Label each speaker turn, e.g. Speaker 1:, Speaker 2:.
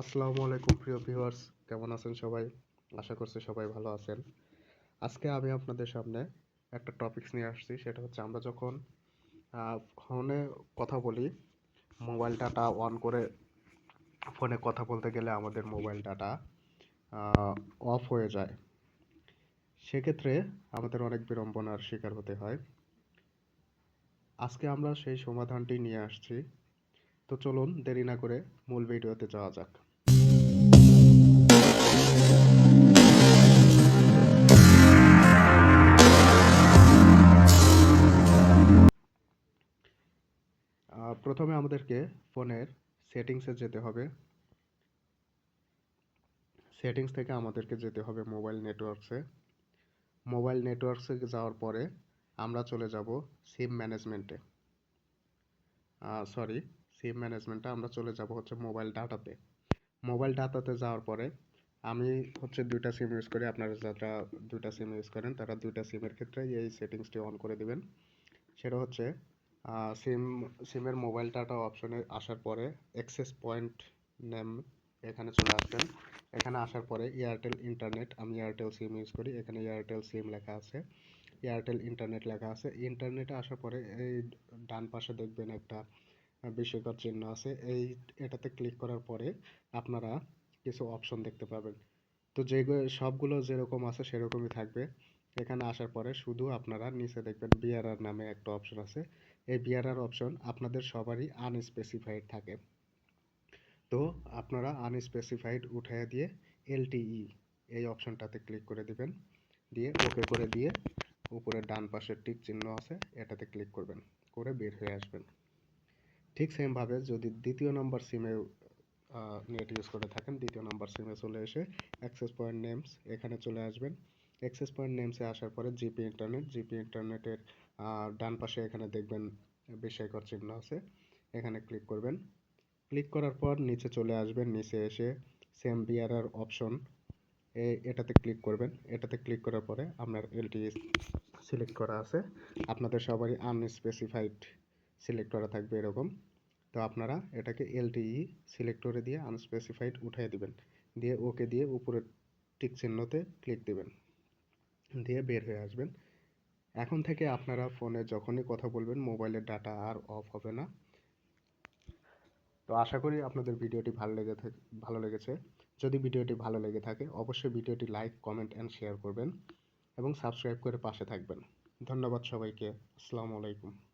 Speaker 1: আসসালামু আলাইকুম, প্রিয় ভিউয়ার্স কেমন আছেন সবাই? আশা করছি সবাই ভালো আছেন। আজকে আমি আপনাদের সামনে একটা টপিকস নিয়ে আসছি। সেটা হচ্ছে আমরা যখন ফোনে কথা বলি মোবাইল ডাটা অন করে ফোনে কথা বলতে গেলে আমাদের মোবাইল ডাটা অফ হয়ে যায়। সেক্ষেত্রে আমাদের অনেক বিড়ম্বনার শিকার হতে হয়। আজকে আমরা সেই সমাধানটি নিয়ে আসছি। তো চলুন দেরি না করে মূল ভিডিওতে যাওয়া যাক। প্রথমে আমাদেরকে ফোনের সেটিংসে যেতে হবে। সেটিংস থেকে আমাদেরকে যেতে হবে মোবাইল নেটওয়ার্কসে। মোবাইল নেটওয়ার্কসে যাওয়ার পরে আমরা চলে যাব সিম ম্যানেজমেন্টে। সরি সিম ম্যানেজমেন্টে আমরা চলে যাব হচ্ছে মোবাইল ডাটাতে। মোবাইল ডাটাতে যাওয়ার পরে আমি হচ্ছে দুইটা সিম ইউজ করি। আপনারা যারা দুইটা সিম ইউজ করেন, তারা দুইটা সিমের ক্ষেত্রে এই সেটিংসটি অন করে দিবেন। সেটা হচ্ছে সিম সিমের মোবাইল ডাটা অপশনে আসার পরে অ্যাক্সেস পয়েন্ট নেম এখানে চলে আসবেন। এখানে আসার পরে এয়ারটেল ইন্টারনেট আমি এয়ারটেল সিম ইউজ করি। এখানে এয়ারটেল সিম লেখা আছে। এয়ারটেল ইন্টারনেট লেখা আছে। ইন্টারনেটে আসার পরে এই ডান পাশে দেখবেন একটা বিস্ময়কর চিহ্ন আছে। এই, এটাতে ক্লিক করার পরে আপনারা কিছু অপশন দেখতে পাবেন। তো যেগুলো, সবগুলো যেরকম আছে সেরকমই থাকবে। এখানে আসার পরে শুধু আপনারা নিচে দেখবেন বিআরআর নামে একটা অপশন আছে। এই বিআরআর অপশন আপনাদের সবারই আনস্পেসিফাইড থাকে। তো আপনারা আনস্পেসিফাইড উঠিয়ে দিয়ে এলটিই এই অপশনটাতে ক্লিক করে দিবেন। দিয়ে ওকে করে দিয়ে উপরে ডান পাশের টিক চিহ্ন আছে, এটাতে ক্লিক করবেন। করে বের হয়ে আসবেন। ঠিক সেমভাবে যদি দ্বিতীয় নম্বর সিমে নেট ইউজ করে থাকেন, দ্বিতীয় নাম্বার সিমে চলে এসে অ্যাক্সেস পয়েন্ট নেমস এখানে চলে আসবেন। অ্যাক্সেস পয়েন্ট নেমসে আসার পরে জিপি ইন্টারনেট জিপি ইন্টারনেটের ডান পাশে এখানে দেখবেন বিস্ময়কর চিহ্ন আছে, এখানে ক্লিক করবেন। ক্লিক করার পর নিচে চলে আসবেন, নিচে এসে সেম বিআরআর অপশন এটাতে ক্লিক করবেন। এটাতে ক্লিক করার পরে আপনার এলটি সিলেক্ট করা আছে। আপনাদের সবারই আনস্পেসিফাইড সিলেক্ট করা থাকবে এরকম। তো আপনারা এটাকে এলটিই সিলেক্ট করে দিয়ে আনস্পেসিফাইড উঠিয়ে দিবেন। দিয়ে ওকে দিয়ে উপরে টিক চিহ্নতে ক্লিক দিবেন। দিয়ে বের হয়ে আসবেন। এখন থেকে আপনারা ফোনে যখনই কথা বলবেন মোবাইলের ডাটা আর অফ হবে না। তো আশা করি আপনাদের ভিডিওটি ভালো লেগে থাকে ভালো লেগেছে। যদি ভিডিওটি ভালো লেগে থাকে, অবশ্যই ভিডিওটি লাইক, কমেন্ট অ্যান্ড শেয়ার করবেন এবং সাবস্ক্রাইব করে পাশে থাকবেন। ধন্যবাদ সবাইকে। আসসালামু আলাইকুম।